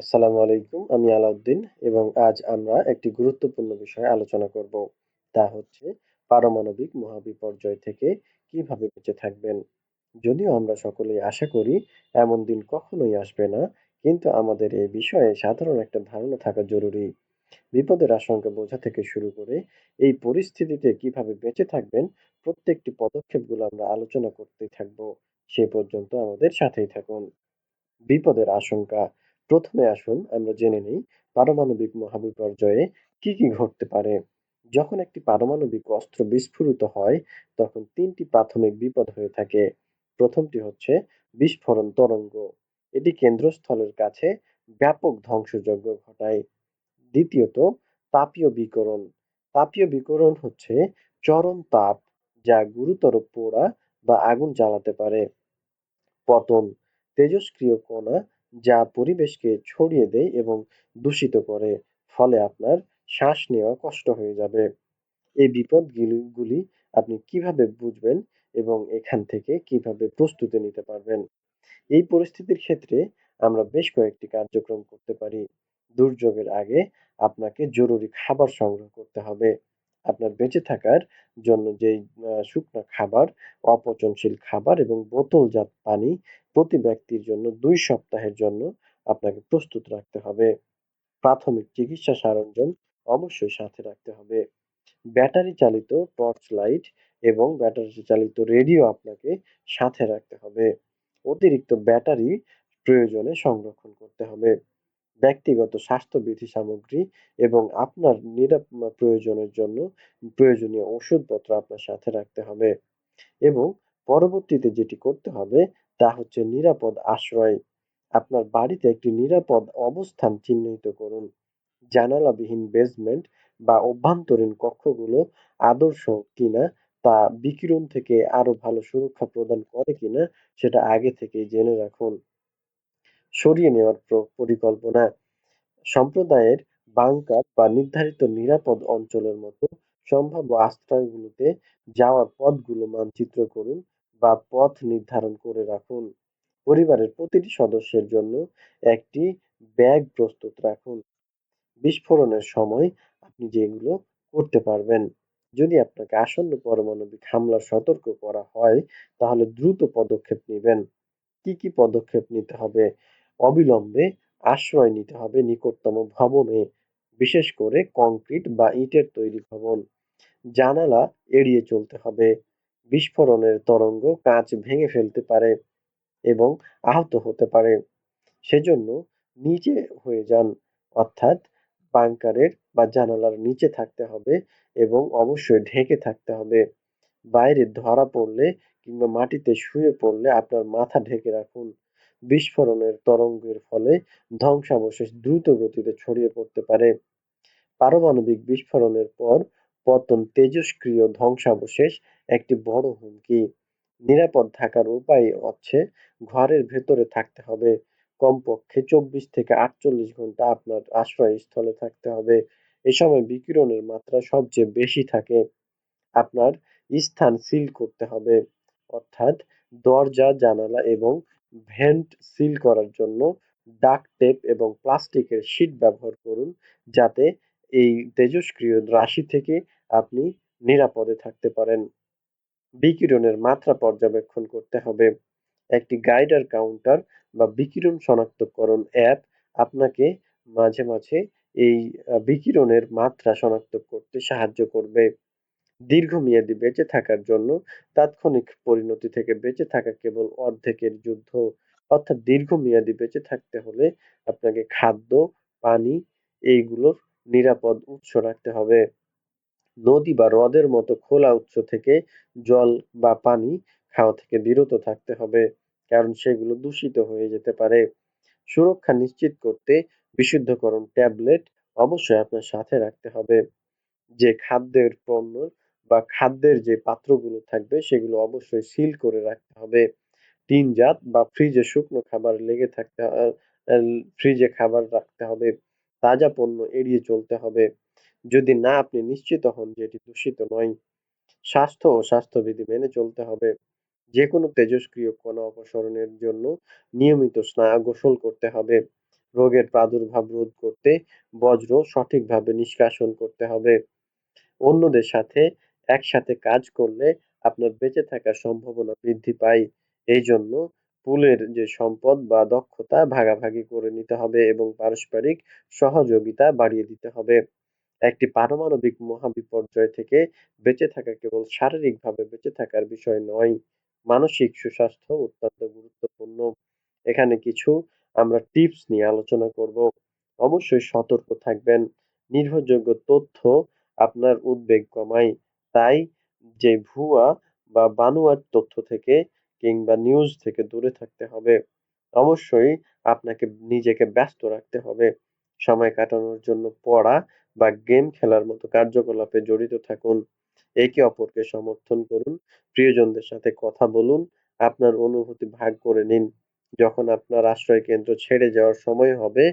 আসসালামু আলাইকুম, আমি আলাউদ্দিন এবং আজ আমরা একটি গুরুত্বপূর্ণ বিষয়ে আলোচনা করব। তা হচ্ছে পারমাণবিক মহাবিপর্যয় থেকে কীভাবে বেঁচে থাকবেন। যদিও আমরা সকলেই আশা করি এমন দিন কখনোই আসবে না, কিন্তু আমাদের এই বিষয়ে সাধারণ একটা ধারণা থাকা জরুরি। বিপদের আশঙ্কা বোঝা থেকে শুরু করে এই পরিস্থিতিতে কীভাবে বেঁচে থাকবেন, প্রত্যেকটি পদক্ষেপগুলো আমরা আলোচনা করতেই থাকব। সে পর্যন্ত আমাদের সাথেই থাকুন। বিপদের আশঙ্কা প্রথমে আসুন আমরা জেনে নিই পারমাণবিক মহাবিপর্যয়ে কি কি ঘটতে পারে। যখন একটি পারমাণবিক অস্ত্র বিস্ফোরিত হয়, তখন তিনটি প্রাথমিক বিপদ হয়ে থাকে। প্রথমটি হচ্ছে বিস্ফোরণ তরঙ্গ। এটি কেন্দ্রস্থলের কাছে ব্যাপক ধ্বংসযজ্ঞ ঘটায়। দ্বিতীয়ত, তাপীয় বিকরণ। তাপীয় বিকরণ হচ্ছে চরম তাপ যা গুরুতর পোড়া বা আগুন জ্বালাতে পারে। পতন, তেজস্ক্রিয় কণা যা পরিবেশকে ছড়িয়ে দেয় এবং দূষিত করে, ফলে আপনার শ্বাস নেওয়া কষ্ট হয়ে যাবে। এই বিপদগুলি আপনি কীভাবে বুঝবেন এবং এখান থেকে কীভাবে প্রস্তুতি নিতে পারবেন? এই পরিস্থিতির ক্ষেত্রে আমরা বেশ কয়েকটি কার্যক্রম করতে পারি। দুর্যোগের আগে আপনাকে জরুরি খাবার সংগ্রহ করতে হবে। আপনার বেঁচে থাকার জন্য যেই শুকনো খাবার, অপচনশীল খাবার এবং বোতলজাত পানি প্রতি ব্যক্তির জন্য দুই সপ্তাহের জন্য আপনাকে প্রস্তুত রাখতে হবে। প্রাথমিক চিকিৎসা সরঞ্জাম অবশ্যই সাথে রাখতে হবে। ব্যাটারি চালিত টর্চ লাইট এবং ব্যাটারি চালিত রেডিও আপনাকে সাথে রাখতে হবে। অতিরিক্ত ব্যাটারি প্রয়োজনে সংরক্ষণ করতে হবে। ব্যক্তিগত স্বাস্থ্যবিধি সামগ্রী এবং আপনার নিরাপ প্রয়োজনের জন্য প্রয়োজনীয় ওষুধপত্র আপনার সাথে রাখতে হবে। এবং পরবর্তীতে যেটি করতে হবে তা হচ্ছে নিরাপদ আশ্রয়। আপনার বাড়িতে একটি নিরাপদ অবস্থান চিহ্নিত করুন। জানালাবিহীন বেসমেন্ট বা অভ্যন্তরীণ কক্ষগুলো আদর্শ কিনা তা বিকিরণ থেকে আরও ভালো সুরক্ষা প্রদান করে কিনা সেটা আগে থেকেই জেনে রাখুন। সরিয়ে নেওয়ার পরিকল্পনা। সম্প্রদায়ের বাংকার বা নির্ধারিত নিরাপদ অঞ্চলের মতো সম্ভাব্য আশ্রয়গুলোতে যাওয়ার পথগুলো মানচিত্র করুন বা পথ নির্ধারণ করে রাখুন। পরিবারের প্রতিটি সদস্যের জন্য একটি ব্যাগ প্রস্তুত রাখুন। বিস্ফোরণের সময় আপনি যেগুলো করতে পারবেন। যদি আপনাকে আসন্ন পারমাণবিক হামলার সতর্ক করা হয়, তাহলে দ্রুত পদক্ষেপ নেবেন। কি কি পদক্ষেপ নিতে হবে? অবিলম্বে আশ্রয় নিতে হবে নিকটতম ভবনে, বিশেষ করে কংক্রিট বা ইটের তৈরি ভবন। জানালা এড়িয়ে চলতে হবে। বিস্ফোরণের তরঙ্গ কাঁচ ভেঙে ফেলতে পারে এবং আহত হতে পারে। সেজন্য নিচে হয়ে যান, অর্থাৎ বাংকারের বা জানালার নিচে থাকতে হবে এবং অবশ্যই ঢেকে থাকতে হবে। বাইরে ধরা পড়লে কিংবা মাটিতে শুয়ে পড়লে আপনার মাথা ঢেকে রাখুন। বিস্ফোরণের তরঙ্গের ফলে ধ্বংসাবশেষ দ্রুত গতিতে ছড়িয়ে পড়তে পারে। পারমাণবিক বিস্ফোরণের পর পতন তেজস্ক্রিয় ধ্বংসাবশেষ একটি বড় হুমকি। নিরাপদ থাকার উপায় হচ্ছে ঘরের ভেতরে থাকতে হবে। কমপক্ষে চব্বিশ থেকে আটচল্লিশ ঘণ্টা আপনার আশ্রয়স্থলে থাকতে হবে। এ সময় বিকিরণের মাত্রা সবচেয়ে বেশি থাকে। আপনার স্থান সিল করতে হবে। অর্থাৎ দরজা, জানালা এবং ভেন্ট সিল করার জন্য ডাক টেপ এবং প্লাস্টিকের শীট ব্যবহার করুন যাতে এই তেজস্ক্রিয় রাশি থেকে আপনি নিরাপদে থাকতে পারেন। বিকিরণের মাত্রা পর্যবেক্ষণ করতে হবে। একটি গাইডার কাউন্টার বা বিকিরণ শনাক্তকরণ অ্যাপ আপনাকে মাঝে মাঝে এই বিকিরণের মাত্রা শনাক্ত করতে সাহায্য করবে। দীর্ঘমেয়াদী বেঁচে থাকার জন্য তাৎক্ষণিক পরিণতি থেকে বেঁচে থাকা কেবল অর্ধেকের যুদ্ধ, অর্থাৎ দীর্ঘমেয়াদী বেঁচে থাকতে হলে আপনাকে খাদ্য, পানি এইগুলোর নিরাপদ উৎস রাখতে হবে। নদী বা হ্রদের মতো খোলা উৎস থেকে জল বা পানি খাওয়া থেকে বিরত থাকতে হবে, কারণ সেগুলো দূষিত হয়ে যেতে পারে। সুরক্ষা নিশ্চিত করতে বিশুদ্ধকরণ ট্যাবলেট অবশ্যই আপনার সাথে রাখতে হবে। যে খাদ্যের পণ্য বা খাদ্যের যে পাত্রগুলো থাকবে সেগুলো অবশ্যই সিল করে রাখতে হবে। টিনজাত বা ফ্রিজে শুকনো খাবার লেগে থাকতে ফ্রিজে খাবার রাখতে হবে। তাজা পণ্য এড়িয়ে চলতে হবে। যদি না, আপনি নিশ্চিত হন যে এটি দূষিত নয়। স্বাস্থ্য ও স্বাস্থ্যবিধি মেনে চলতে হবে। যে কোনো তেজস্ক্রিয় কণা অপসারণের জন্য নিয়মিত স্নায়ু গোসল করতে হবে। রোগের প্রাদুর্ভাব রোধ করতে বজ্র সঠিকভাবে নিষ্কাশন করতে হবে। অন্যদের সাথে একসাথে কাজ করলে আপনার বেঁচে থাকার সম্ভাবনা বৃদ্ধি পায়। এই জন্য পুলের যে সম্পদ বা দক্ষতা ভাগাভাগি করে নিতে হবে এবং পারস্পরিক সহযোগিতা বাড়িয়ে দিতে হবে। একটি পারমাণবিক মহাবিপর্যয় থেকে বেঁচে থাকা কেবল শারীরিকভাবে বেঁচে থাকার বিষয় নয়, মানসিক সুস্বাস্থ্য অত্যন্ত গুরুত্বপূর্ণ। এখানে কিছু আমরা টিপস নিয়ে আলোচনা করব। অবশ্যই সতর্ক থাকবেন, নির্ভরযোগ্য তথ্য আপনার উদ্বেগ কমায়। তাই যে ভুয়া বা বানোয়াট তথ্য থেকে কিংবা নিউজ থেকে দূরে থাকতে হবে। অবশ্যই আপনাকে নিজেকে ব্যস্ত রাখতে হবে। সময় কাটানোর জন্য পড়া বা গেম খেলার মতো কার্যকলাপে জড়িত থাকুন। একে অপরকে সমর্থন করুন, প্রিয়জনদের সাথে কথা বলুন, আপনার অনুভূতি ভাগ করে নিন। যখন আপনার আশ্রয় কেন্দ্র ছেড়ে যাওয়ার সময় হবে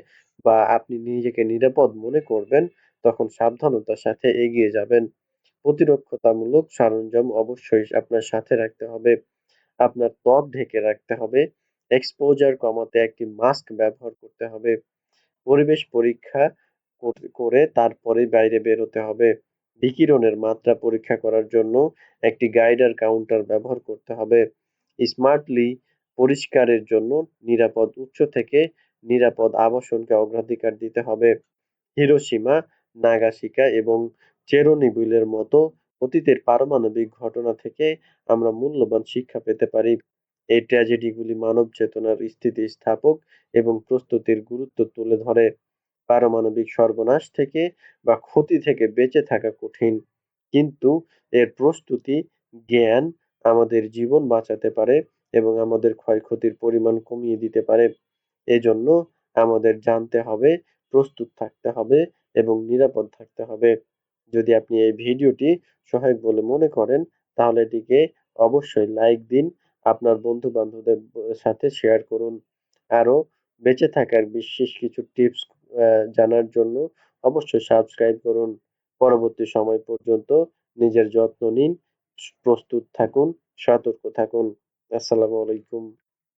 বা আপনি নিজেকে নিরাপদ মনে করবেন, তখন সাবধানতার সাথে এগিয়ে যাবেন। প্রতিরক্ষামূলক সরঞ্জাম অবশ্যই আপনার সাথে রাখতে হবে। আপনার ত্বক ঢেকে রাখতে হবে। এক্সপোজার কমাতে একটি মাস্ক ব্যবহার করতে হবে। পরিবেশ পরীক্ষা করে তারপরে বাইরে বেরোতে হবে। বিকিরণের মাত্রা পরীক্ষা করার জন্য একটি গাইডার কাউন্টার ব্যবহার করতে হবে। স্মার্টলি পরিষ্কারের জন্য নিরাপদ উৎস থেকে নিরাপদ আবাসনকে অগ্রাধিকার দিতে হবে। হিরোসীমা নাগাসিকা এবং চেরোনিবিলের মতো অতীতের পারমাণবিক ঘটনা থেকে আমরা মূল্যবান শিক্ষা পেতে পারি। এই ট্র্যাজেডিগুলি মানব চেতনার স্থিতিস্থাপক এবং প্রস্তুতির গুরুত্ব তুলে ধরে। পারমাণবিক সর্বনাশ থেকে বা ক্ষতি থেকে বেঁচে থাকা কঠিন। কিন্তু এর প্রস্তুতি, জ্ঞান আমাদের জীবন বাঁচাতে পারে এবং আমাদের ক্ষয়ক্ষতির পরিমাণ কমিয়ে দিতে পারে। এজন্য আমাদের জানতে হবে, প্রস্তুত থাকতে হবে এবং নিরাপদ থাকতে হবে। যদি আপনি এই ভিডিওটি সহায়ক বলে মনে করেন, তাহলে এটিকে অবশ্যই লাইক দিন, আপনার বন্ধু বান্ধবদের সাথে শেয়ার করুন। আরও বেঁচে থাকার বিশেষ কিছু টিপস জানার জন্য অবশ্যই সাবস্ক্রাইব করুন। পরবর্তী সময় পর্যন্ত নিজের যত্ন নিন, প্রস্তুত থাকুন, সতর্ক থাকুন। আসসালামু আলাইকুম।